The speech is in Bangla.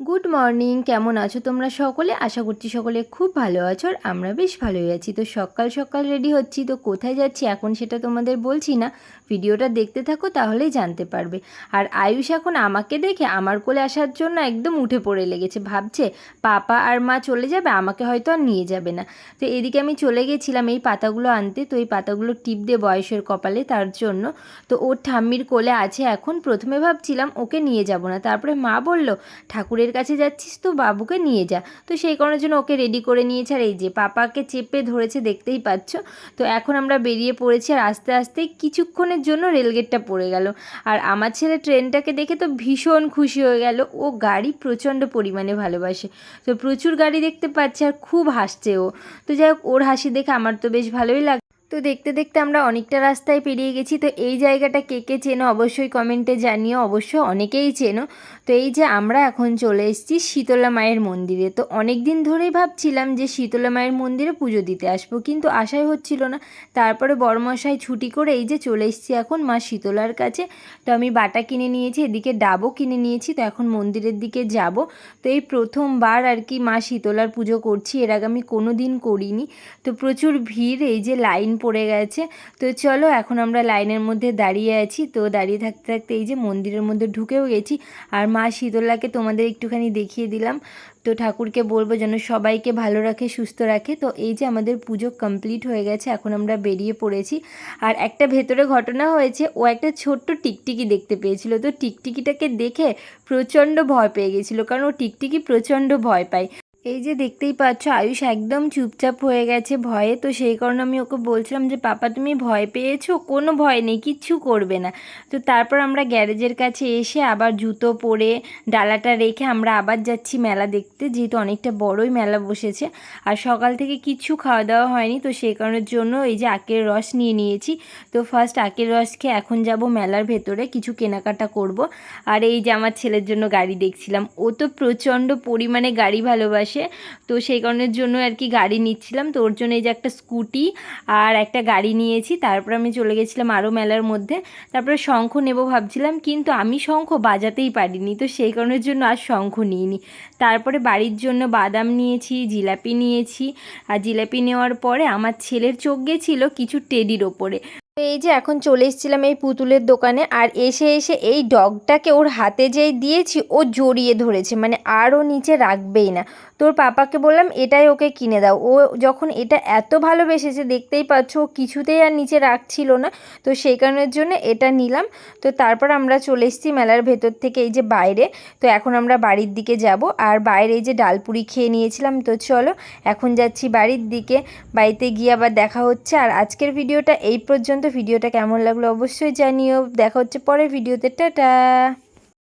গুড মর্নিং কেমন আছো তোমরা সকলে? আশা করছি সকলে খুব ভালো আছো আর আমরা বেশ ভালোই আছি। তো সকাল সকাল রেডি হচ্ছি, তো কোথায় যাচ্ছি এখন সেটা তোমাদের বলছি না। ভিডিওটা দেখতে থাকো, তাহলেই জানতে পারবে। আর আয়ুষ এখন আমাকে দেখে আমার কোলে আসার জন্য একদম উঠে পড়ে লেগেছে। ভাবছে পাপা আর মা চলে যাবে, আমাকে হয়তো আর নিয়ে যাবে না। তো এদিকে আমি চলে গেছিলাম এই পাতাগুলো আনতে। তো এই পাতাগুলো টিপ দিয়ে বয়সের কপালে তার জন্য। তো ওর ঠাম্মির কোলে আছে এখন। প্রথমে ভাবছিলাম ওকে নিয়ে যাব না। তারপরে মা বলল, ঠাকুরের কাছে যাচ্ছিস তো বাবুকে নিয়ে যা। তো সেই কারণের জন্য ওকে রেডি করে নিয়েছে। আর এই যে পাপাকে চেপে ধরেছে, দেখতেই পাচ্ছ। তো এখন আমরা বেরিয়ে পড়েছি আর আস্তে আস্তে কিছুক্ষণের জন্য রেলগেটটা পড়ে গেল। আর আমার ছেলে ট্রেনটাকে দেখে তো ভীষণ খুশি হয়ে গেল। ও গাড়ি প্রচণ্ড পরিমাণে ভালোবাসে। তো প্রচুর গাড়ি দেখতে পাচ্ছে আর খুব হাসছে ও। তো যাই হোক, ওর হাসি দেখে আমার তো বেশ ভালোই লাগে তো দেখতে দেখতে আমরা অনেকটা রাস্তায় পেরিয়ে গেছি। তো এই জায়গাটা কে কে চেনো অবশ্যই কমেন্টে জানিও। অবশ্য অনেকেই চেনো। তো এই যে আমরা এখন চলে এসেছি শীতলা মায়ের মন্দিরে। তো অনেক দিন ধরেই ভাবছিলাম যে শীতলা মায়ের মন্দিরে পুজো দিতে আসব। কিন্তু আশাই হচ্ছিল না। তারপরে বড়মশাই ছুটি করে এই যে চলে এসেছি এখন মা শীতলার কাছে। তো আমি বাটা কিনে নিয়েছি, এদিকে ডাবও কিনে নিয়েছি। তো এখন মন্দিরের দিকে যাব। তো এই প্রথমবার আর কি মা শীতলার পুজো করছি। এর আগে আমি কোনো দিন করিনি। তো প্রচুর ভিড়, এই যে লাইন পড়ে গেছে। তো চলো এখন আমরা লাইনের মধ্যে দাঁড়িয়ে আছি। তো দাঁড়িয়ে থাকতে থাকতে এই যে মন্দিরের মধ্যে ঢুকেও গেছি। আর মা শীতলাকে তোমাদের একটুখানি দেখিয়ে দিলাম। তো ঠাকুরকে বলব যেন সবাইকে ভালো রাখে, সুস্থ রাখে। তো এই যে আমাদের পুজো কমপ্লিট হয়ে গেছে, এখন আমরা বেরিয়ে পড়েছি। আর একটা ভেতরে ঘটনা হয়েছে, ও একটা ছোট্ট টিকটিকি দেখতে পেয়েছিল। তো টিকটিকিটাকে দেখে প্রচণ্ড ভয় পেয়ে গেছিল, কারণ ও টিকটিকি প্রচণ্ড ভয় পায়। এই যে দেখতেই পাচ্ছ, আয়ুষ একদম চুপচাপ হয়ে গেছে ভয়ে। তো সেই কারণে আমি ওকে বলছিলাম যে, পাপা, তুমি ভয় পেয়েছ? কোনো ভয় নেই, কিচ্ছু করবে না। তো তারপর আমরা গ্যারেজের কাছে এসে আবার জুতো পরে, ডালাটা রেখে আমরা আবার যাচ্ছি মেলা দেখতে, যেহেতু অনেকটা বড়ই মেলা বসেছে। আর সকাল থেকে কিছু খাওয়া দাওয়া হয়নি, তো সেই কারণের জন্য এই যে আখের রস নিয়ে নিয়েছি। তো ফার্স্ট আখের রস খেয়ে এখন যাব মেলার ভেতরে, কিছু কেনাকাটা করব। আর এই যে আমার ছেলের জন্য গাড়ি দেখছিলাম, ও তো প্রচণ্ড পরিমাণে গাড়ি ভালোবাসে। তো সেই কারণের জন্য আর কি গাড়ি নিচ্ছিলাম। তো ওর জন্য এই যে একটা স্কুটি আর একটা গাড়ি নিয়েছি। তারপর আমি চলে গেছিলাম আরও মেলার মধ্যে। তারপরে শঙ্খ নেব ভাবছিলাম, কিন্তু আমি শঙ্খ বাজাতেই পারিনি। তো সেই কারণের জন্য আর শঙ্খ নিইনি। তারপরে বাড়ির জন্য বাদাম নিয়েছি, জিলাপি নিয়েছি। আর জিলাপি নেওয়ার পরে আমার ছেলের চোখ গেছিল কিছু টেডির ওপরে। তো এই যে এখন চলে এসেছিলাম এই পুতুলের দোকানে, আর এসে এসে এই ডগটাকে ওর হাতে যেই দিয়েছি, ও জড়িয়ে ধরেছে মানে আর ও নিচে রাখবেই না। তোর পাপাকে বললাম, এটাই ওকে কিনে দাও। ও যখন এটা এত ভালোবেসেছে, দেখতেই পাচ্ছ ও কিছুতেই আর নিচে রাখছিল না। তো সেই কারণের জন্য এটা নিলাম। তো তারপর আমরা চলে এসেছি মেলার ভেতর থেকে এই যে বাইরে। তো এখন আমরা বাড়ির দিকে যাব। আর বাইরে এই যে ডালপুরি খেয়ে নিয়েছিলাম। তো চলো, এখন যাচ্ছি বাড়ির দিকে। বাড়িতে গিয়ে আবার দেখা হচ্ছে। আর আজকের ভিডিওটা এই পর্যন্ত। ভিডিওটা কেমন লাগল অবশ্যই জানিও। দেখা হচ্ছে পরের ভিডিওতে। টাটা!